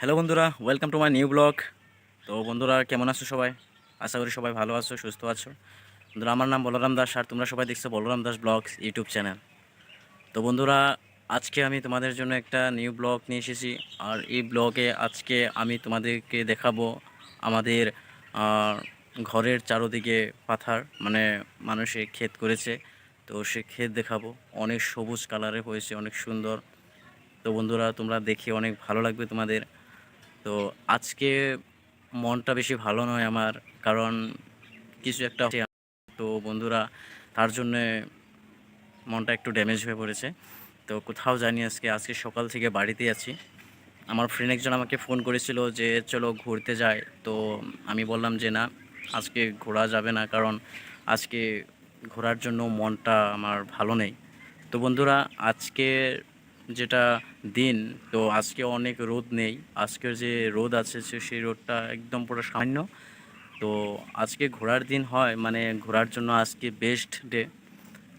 Hello বন্ধুরা welcome to my new blog তো বন্ধুরা, কেমন আছো সবাই? আশা করি সবাই ভালো আছো, সুস্থ আছো। বন্ধুরা, আমার নাম বলরাম দাস আর তোমরা সবাই দেখছ Balaram Das blog YouTube channel তো বন্ধুরা, আজকে আমি তোমাদের জন্য একটা নিউ ব্লগ নিয়ে এসেছি। আর এই ব্লগে আজকে আমি তোমাদেরকে দেখাবো আমাদের ঘরের চারোদিকে পাথার মানে মানুষে ক্ষেত করেছে। তো সে ক্ষেত দেখাবো। অনেক সবুজ কালারে হয়েছে, অনেক সুন্দর। তো বন্ধুরা, তোমরা দেখে অনেক ভালো লাগবে তোমাদের। তো আজকে মনটা বেশি ভালো নয় আমার, কারণ কিছু একটা। তো বন্ধুরা, তার জন্যে মনটা একটু ড্যামেজ হয়ে পড়েছে। তো কোথাও জানি আজকে আজকে সকাল থেকে বাড়িতে আছি। আমার ফ্রেন্ড একজন আমাকে ফোন করেছিল যে, চলো ঘুরতে যাই। তো আমি বললাম যে, না, আজকে ঘোরা যাবে না, কারণ আজকে ঘোরার জন্য মনটা আমার ভালো নেই। তো বন্ধুরা, আজকে যেটা দিন, তো আজকে অনেক রোদ নেই। আজকের যে রোদ আছে সেই রোদটা একদম পুরো সামান্য। তো আজকে ঘোরার দিন হয় মানে ঘোরার জন্য আজকে বেস্ট ডে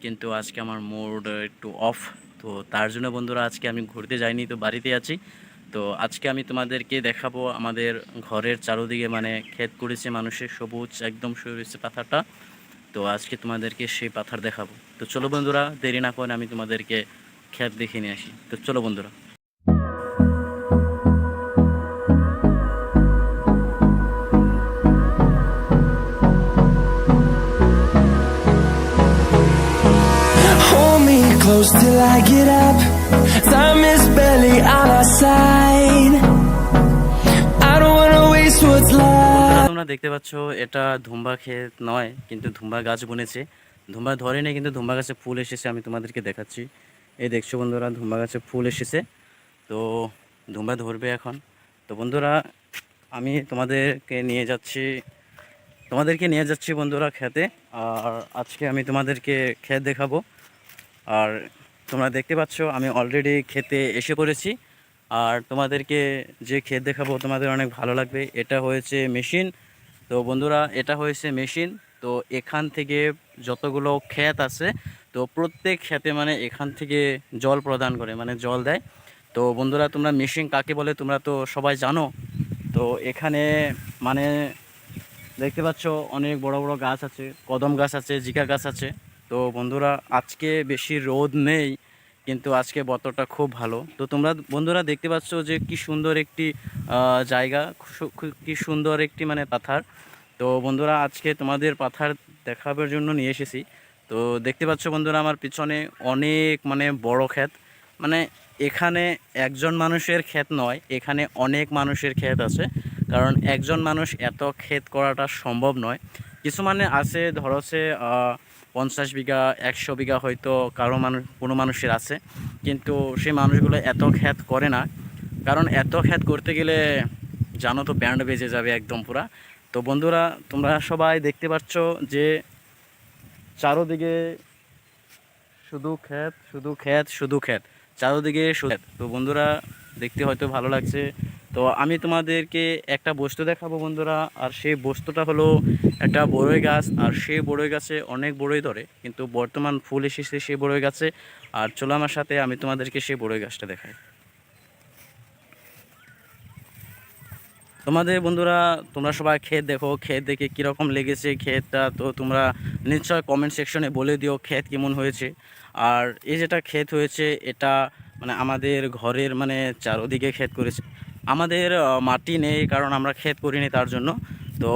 কিন্তু আজকে আমার মুড একটু অফ তো তার জন্য বন্ধুরা আজকে আমি ঘুরতে যাইনি, তো বাড়িতে আছি। তো আজকে আমি তোমাদেরকে দেখাবো আমাদের ঘরের চারোদিকে মানে ক্ষেত করেছে মানুষের সবুজ, একদম সরেছে পাথারটা। তো আজকে তোমাদেরকে সেই পাথার দেখাবো। তো চলো বন্ধুরা, দেরি না করে আমি তোমাদেরকে ক্ষেত দেখে নিয়ে আসি তো চলো বন্ধুরা close till I get up. Time is barely on our side. I don't wanna waste what's left. তোমরা দেখতে পাচ্ছ এটা ধুম্বা ক্ষেত নয় কিন্তু ধুম্বা গাছ বনেছে ধুম্বা ধরেনি কিন্তু ধুম্বা গাছে ফুল এসেছে আমি তোমাদেরকে দেখাচ্ছি এই দেখছ বন্ধুরা, ধুম্বা গাছে ফুল এসেছে। তো ধুম্বা ধরবে এখন। তো বন্ধুরা, আমি তোমাদেরকে নিয়ে যাচ্ছি, তোমাদেরকে নিয়ে যাচ্ছি বন্ধুরা খেতে। আর আজকে আমি তোমাদেরকে ক্ষেত দেখাবো। আর তোমরা দেখতে পাচ্ছ, আমি অলরেডি খেতে এসে পড়েছি। আর তোমাদেরকে যে ক্ষেত দেখাবো, তোমাদের অনেক ভালো লাগবে। এটা হয়েছে মেশিন। তো বন্ধুরা, এটা হয়েছে মেশিন। তো এখান থেকে যতগুলো ক্ষেত আছে তো প্রত্যেক ক্ষেতে মানে এখান থেকে জল প্রদান করে মানে জল দেয়। তো বন্ধুরা, তোমরা মেশিন কাকে বলে তোমরা তো সবাই জানো। তো এখানে মানে দেখতে পাচ্ছ অনেক বড় বড় গাছ আছে, কদম গাছ আছে, জিকা গাছ আছে। তো বন্ধুরা, আজকে বেশি রোদ নেই, কিন্তু আজকে বতরটা খুব ভালো। তো তোমরা বন্ধুরা দেখতে পাচ্ছ যে কি সুন্দর একটি জায়গা কি সুন্দর একটি মানে পাথার। তো বন্ধুরা, আজকে তোমাদের পাথার দেখাবার জন্য নিয়ে এসেছি। তো দেখতে পাচ্ছ বন্ধুরা, আমার পিছনে অনেক মানে বড় ক্ষেত। মানে এখানে একজন মানুষের ক্ষেত নয়, এখানে অনেক মানুষের ক্ষেত আছে। কারণ একজন মানুষ এত ক্ষেত করাটা সম্ভব নয়। কিছু মানে আছে, ধরো সে পঞ্চাশ বিঘা, একশো বিঘা হয়তো কারও মানুষ, কোনো মানুষের আছে। কিন্তু সেই মানুষগুলো এত ক্ষেত করে না। কারণ এত ক্ষেত করতে গেলে, জানো তো, ব্যান্ড বেজে যাবে একদম পুরা। তো বন্ধুরা, তোমরা সবাই দেখতে পাচ্ছ যে চারোদিকে শুধু ক্ষেত শুধু ক্ষেত শুধু ক্ষেত। চারোদিকে ক্ষেত। তো বন্ধুরা, দেখতে হয়তো ভালো লাগছে। তো আমি তোমাদেরকে একটা বস্তু দেখাবো বন্ধুরা, আর সেই বস্তুটা হলো একটা বড়ই গাছ। আর সেই বড়ই গাছে অনেক বড়ই ধরে, কিন্তু বর্তমান ফুল এসেছে সেই বড়ই গাছে। আর চলো আমার সাথে আমি তোমাদেরকে সেই বড়ই গাছটা দেখাই। তোমাদের বন্ধুরা, তোমরা সবাই ক্ষেত দেখো, ক্ষেত দেখে কীরকম লেগেছে ক্ষেতটা, তো তোমরা নিশ্চয় কমেন্ট সেকশনে বলে দিও ক্ষেত কেমন হয়েছে। আর এই যেটা ক্ষেত হয়েছে, এটা মানে আমাদের ঘরের মানে চারোদিকে ক্ষেত করেছে। আমাদের মাটি নেই কারণ আমরা ক্ষেত করিনি তার জন্য। তো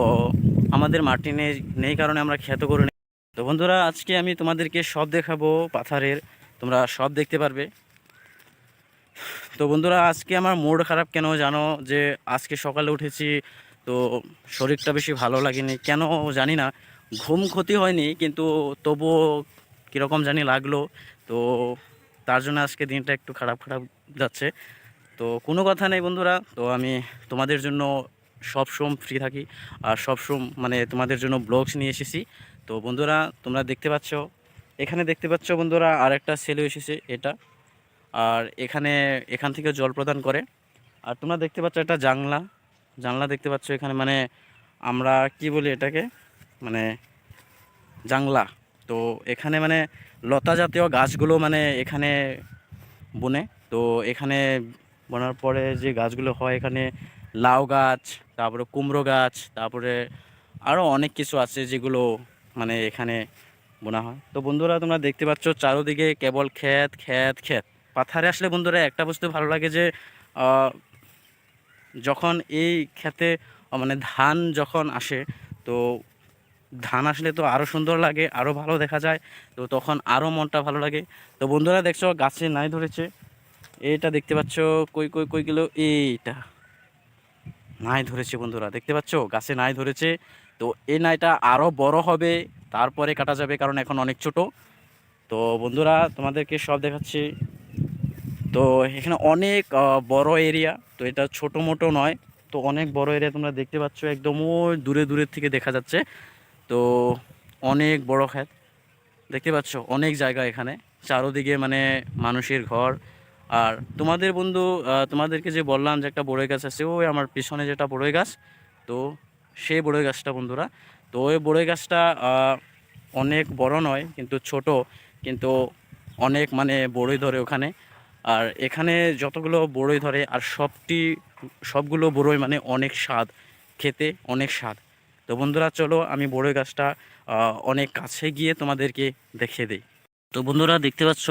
আমাদের মাটি নেই নেই কারণে আমরা ক্ষেত করিনি। তো বন্ধুরা, আজকে আমি তোমাদেরকে সব দেখাবো পাথারের। তোমরা সব দেখতে পারবে। তো বন্ধুরা, আজকে আমার মুড খারাপ কেন জানো? যে আজকে সকালে উঠেছি, তো শরীরটা বেশি ভালো লাগেনি। কেন জানি না, ঘুম ক্ষতি হয়নি, কিন্তু তবুও কীরকম জানি লাগল। তো তার জন্য আজকে দিনটা একটু খারাপ খারাপ যাচ্ছে। তো কোনো কথা নেই বন্ধুরা, তো আমি তোমাদের জন্য সব সময় ফ্রি থাকি, আর সব সময় মানে তোমাদের জন্য ব্লগস নিয়ে এসেছি। তো বন্ধুরা, তোমরা দেখতে পাচ্ছ, এখানে দেখতে পাচ্ছ বন্ধুরা আর একটা ছেলে এসেছে, এটা। আর এখানে, এখান থেকে জল প্রদান করে। আর তোমরা দেখতে পাচ্ছ একটা জানলা। জানলা দেখতে পাচ্ছ এখানে মানে আমরা কি বলি এটাকে? মানে জাংলা তো এখানে মানে লতা জাতীয় গাছগুলো মানে এখানে বনে। তো এখানে বোনার পরে যে গাছগুলো হয় এখানে লাউ গাছ, তারপরে কুমড়ো গাছ, তারপরে আরও অনেক কিছু আছে যেগুলো মানে এখানে বোনা হয়। তো বন্ধুরা, তোমরা দেখতে পাচ্ছ চারোদিকে কেবল ক্ষেত ক্ষেত ক্ষেত। পাথারে আসলে বন্ধুরা একটা বস্তু ভালো লাগে যে যখন এই আহ, মানে ধান যখন আসে তো ধান আসলে তো আরও সুন্দর লাগে আরও ভালো দেখা যায় তো তখন আরও মনটা ভালো লাগে। তো বন্ধুরা দেখছ গাছে নাই ধরেছে এটা দেখতে পাচ্ছ কই কই কই গেল এইটা। নাই ধরেছে বন্ধুরা দেখতে পাচ্ছ গাছে নাই ধরেছে তো এই নাইটা আরও বড় হবে তারপরে কাটা যাবে কারণ এখন অনেক ছোট। তো বন্ধুরা তোমাদেরকে সব দেখাচ্ছি। তো এখানে অনেক বড় এরিয়া তো এটা ছোট মোটো নয়। তো অনেক বড় এরিয়া তোমরা দেখতে পাচ্ছ, একদম ওই দূরে দূরের থেকে দেখা যাচ্ছে। তো অনেক বড় ক্ষেত। দেখতে পাচ্ছ, অনেক জায়গা এখানে। চারোদিকে মানে মানুষের ঘর। আর তোমাদের বন্ধু তোমাদেরকে যে বললাম যে একটা বড়ই গাছ আছে, ওই আমার পিছনে যেটা বড়ই গাছ, তো সেই বড়ই গাছটা বন্ধুরা। তো ওই বড়ই গাছটা অনেক বড় নয়, কিন্তু ছোট, কিন্তু অনেক মানে বড়ই ধরে ওখানে। আর এখানে যতগুলো বড়ই ধরে, আর সবটি, সবগুলো বড়ই মানে অনেক স্বাদ, খেতে অনেক স্বাদ। তো বন্ধুরা, চলো আমি বড়ই গাছটা অনেক কাছে গিয়ে তোমাদেরকে দেখিয়ে দিই। তো বন্ধুরা, দেখতে পাচ্ছ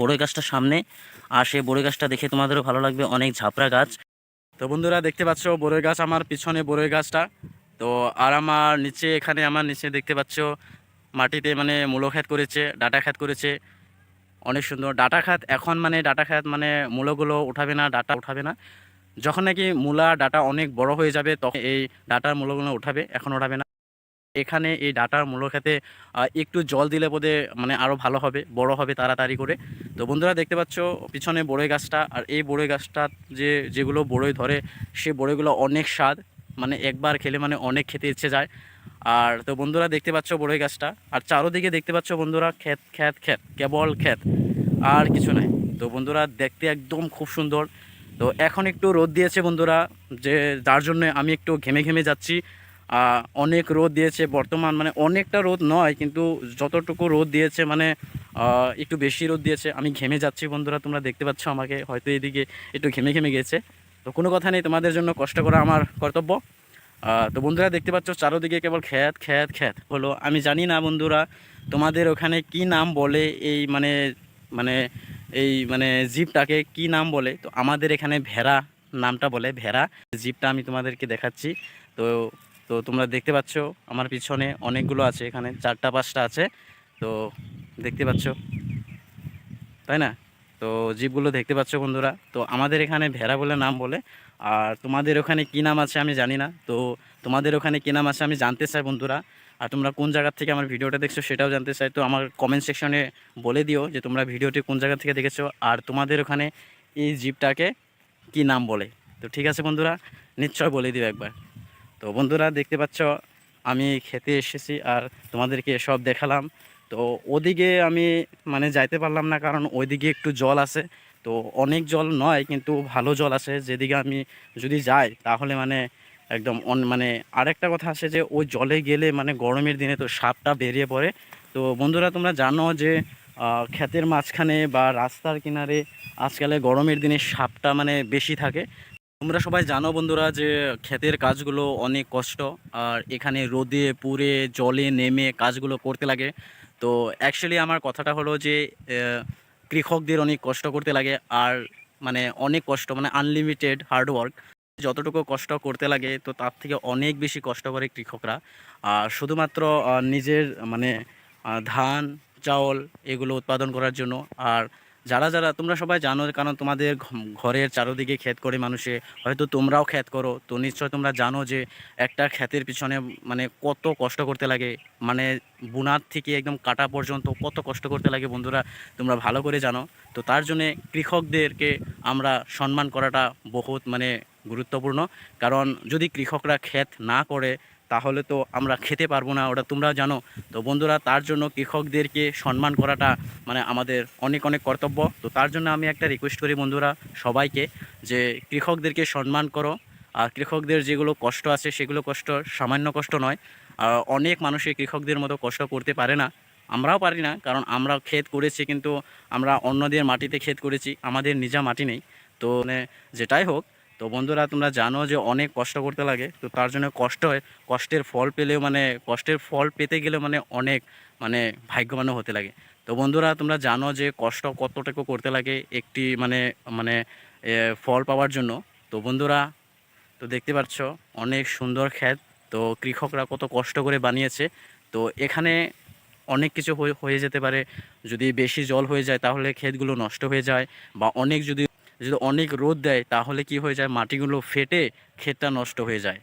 বড়ই গাছটা সামনে, আর সেই বড়ই গাছটা দেখে তোমাদেরও ভালো লাগবে অনেক ঝাপড়া গাছ। তো বন্ধুরা, দেখতে পাচ্ছ, বড়ই গাছ আমার পিছনে বড়ই গাছটা। তো আর আমার নিচে, এখানে আমার নিচে দেখতে পাচ্ছ, মাটিতে মানে মূলো করেছে, ডাটা খ্যাত করেছে। অনেক সুন্দর। ডাটা খাত, এখন মানে ডাটা খাত মানে মূলগুলো উঠাবে না, ডাটা উঠাবে না। যখন নাকি মূলা, ডাটা অনেক বড় হয়ে যাবে, তখন এই ডাটার মূলগুলো উঠাবে, এখন উঠাবে না। এখানে এই ডাটার মূল খেতে একটু জল দিলে বোধে মানে আরও ভালো হবে, বড় হবে তাড়াতাড়ি করে। তো বন্ধুরা দেখতে পাচ্ছ, পিছনে বড়ই গাছটা, আর এই বড়ই গাছটা যে, যেগুলো বড়ই ধরে, সে বড়ইগুলো অনেক স্বাদ। মানে একবার খেলে মানে অনেক খেতে ইচ্ছে যায়। আর তো বন্ধুরা দেখতে পাচ্ছ বড়ই গাছটা। আর চারোদিকে দেখতে পাচ্ছ বন্ধুরা, ক্ষেত ক্ষেত ক্ষেত, কেবল ক্ষেত। আর কিছু নাই। তো বন্ধুরা, দেখতে একদম খুব সুন্দর। তো এখন একটু রোদ দিয়েছে বন্ধুরা, যে যার জন্য আমি একটু ঘেমে ঘেমে যাচ্ছি। অনেক রোদ দিয়েছে বর্তমান মানে অনেকটা রোদ নয়, কিন্তু যতটুকু রোদ দিয়েছে মানে একটু বেশি রোদ দিয়েছে। আমি ঘেমে যাচ্ছি বন্ধুরা, তোমরা দেখতে পাচ্ছ আমাকে, হয়তো এদিকে একটু ঘেমে ঘেমে গেছে। তো কোনো কথা নেই, তোমাদের জন্য কষ্ট করা আমার কর্তব্য। তো বন্ধুরা, দেখতে পাচ্ছ চারোদিকে কেবল খ্যাত খ্যাত খ্যাত। হলো, আমি জানি না বন্ধুরা, তোমাদের ওখানে কি নাম বলে এই মানে মানে এই মানে জিপটাকে কি নাম বলে? তো আমাদের এখানে ভেড়া নামটা বলে, ভেড়া। জিপটা আমি তোমাদেরকে দেখাচ্ছি। তো তো তোমরা দেখতে পাচ্ছ আমার পিছনে অনেকগুলো আছে, এখানে চারটা পাঁচটা আছে। তো দেখতে পাচ্ছ? তাই না? তো জিপগুলো দেখতে পাচ্ছ বন্ধুরা। তো আমাদের এখানে ভেড়া বলে নাম বলে। আর তোমাদের ওখানে কি নাম আছে আমি জানি না। তো তোমাদের ওখানে কি নাম আছে আমি জানতে চাই বন্ধুরা। আর তোমরা কোন জায়গা থেকে আমার ভিডিওটা দেখছ সেটাও জানতে চাই। তো আমার কমেন্ট সেকশনে বলে দিও যে তোমরা ভিডিওটি কোন জায়গা থেকে দেখেছ। আর তোমাদের ওখানে এই জিপটাকে কি নাম বলে। তো ঠিক আছে বন্ধুরা, নিশ্চয় বলে দিও একবার। তো বন্ধুরা, দেখতে পাচ্ছ, আমি খেতে এসেছি আর তোমাদেরকে সব দেখালাম। তো ওদিকে আমি মানে যাইতে পারলাম না কারণ ওইদিকে একটু জল আছে। তো অনেক জল নয়, কিন্তু ভালো জল আছে। যেদিকে আমি যদি যাই, তাহলে মানে একদম অন মানে আরেকটা কথা আছে যে ওই জলে গেলে মানে গরমের দিনে তো সাপটা বেরিয়ে পড়ে। তো বন্ধুরা, তোমরা জানো যে ক্ষেতের মাঝখানে বা রাস্তার কিনারে আজকালে গরমের দিনে সাপটা মানে বেশি থাকে। তোমরা সবাই জানো বন্ধুরা যে, ক্ষেতের কাজগুলো অনেক কষ্ট। আর এখানে রোদে, পুড়ে, জলে নেমে কাজগুলো করতে লাগে। তো অ্যাকচুয়ালি আমার কথাটা হলো যে কৃষকদের অনেক কষ্ট করতে লাগে। আর মানে অনেক কষ্ট মানে আনলিমিটেড হার্ডওয়ার্ক যতটুকু কষ্ট করতে লাগে, তো তার থেকে অনেক বেশি কষ্ট করে কৃষকরা। আর শুধুমাত্র নিজের মানে ধান, চাউল এগুলো উৎপাদন করার জন্য। আর যারা যারা, তোমরা সবাই জানো, কারণ তোমাদের ঘরের চারোদিকে ক্ষেত করে মানুষে, হয়তো তোমরাও ক্ষেত করো। তো নিশ্চয় তোমরা জানো যে, একটা ক্ষেতের পিছনে মানে কত কষ্ট করতে লাগে। মানে বুনার থেকে একদম কাটা পর্যন্ত কত কষ্ট করতে লাগে বন্ধুরা, তোমরা ভালো করে জানো। তো তার জন্যে কৃষকদেরকে আমরা সম্মান করাটা বহুত মানে গুরুত্বপূর্ণ। কারণ যদি কৃষকরা ক্ষেত না করে, তাহলে তো আমরা খেতে পারব না, ওটা তোমরা জানো। তো বন্ধুরা, তার জন্য কৃষকদেরকে সম্মান করাটা মানে আমাদের অনেক অনেক কর্তব্য। তো তার জন্য আমি একটা রিকোয়েস্ট করি বন্ধুরা সবাইকে, যে কৃষকদেরকে সম্মান করো। আর কৃষকদের যেগুলো কষ্ট আছে, সেগুলো কষ্ট সামান্য কষ্ট নয়। আর অনেক মানুষই কৃষকদের মতো কষ্ট করতে পারে না। আমরাও পারি না, কারণ আমরা ক্ষেত করেছি, কিন্তু আমরা অন্যদের মাটিতে ক্ষেত করেছি, আমাদের নিজা মাটি নেই। তো মানে যেটাই হোক তো বন্ধুরা, তোমরা জানো যে অনেক কষ্ট করতে লাগে, তো তার জন্য কষ্ট হয়। কষ্টের ফল পেলেও মানে কষ্টের ফল পেতে গেলে মানে অনেক মানে ভাগ্যবানও হতে লাগে। তো বন্ধুরা, তোমরা জানো যে কষ্ট কতটুকু করতে লাগে একটি মানে মানে ফল পাওয়ার জন্য। তো বন্ধুরা, তো দেখতে পাচ্ছ অনেক সুন্দর ক্ষেত। তো কৃষকরা কত কষ্ট করে বানিয়েছে। তো এখানে অনেক কিছু হয়ে যেতে পারে। যদি বেশি জল হয়ে যায়, তাহলে ক্ষেতগুলো নষ্ট হয়ে যায় বা অনেক যদি যদি অনেক রোদ দেয়, তাহলে কি হয়ে যায়? মাটিগুলো ফেটে ক্ষেতটা নষ্ট হয়ে যায়।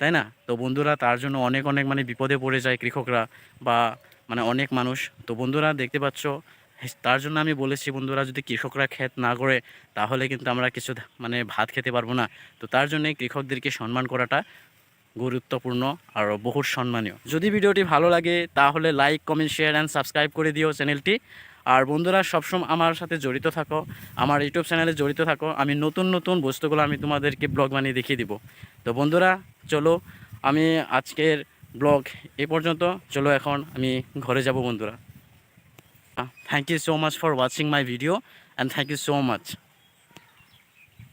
তাই না? তো বন্ধুরা, তার জন্য অনেক অনেক মানে বিপদে পড়ে যায় কৃষকরা বা মানে অনেক মানুষ। তো বন্ধুরা, দেখতে পাচ্ছ? তার জন্য আমি বলেছি বন্ধুরা, যদি কৃষকরা ক্ষেত না করে তাহলে কিন্তু আমরা কিছু মানে ভাত খেতে পারব না। তো তার জন্যে কৃষকদেরকে সম্মান করাটা গুরুত্বপূর্ণ আর বহুত সম্মানীয়। যদি ভিডিওটি ভালো লাগে, তাহলে like comment share and subscribe করে দিও চ্যানেলটি। আর বন্ধুরা, সবসময় আমার সাথে জড়িত থাকো, আমার ইউটিউব চ্যানেলে জড়িত থাকো, আমি নতুন নতুন বস্তুগুলো আমি তোমাদেরকে ব্লগ বানিয়ে দেখিয়ে দিব। তো বন্ধুরা, চলো, আমি আজকের ব্লগ এ পর্যন্ত, চলো এখন আমি ঘরে যাব বন্ধুরা। Thank you so much for watching my video and thank you so much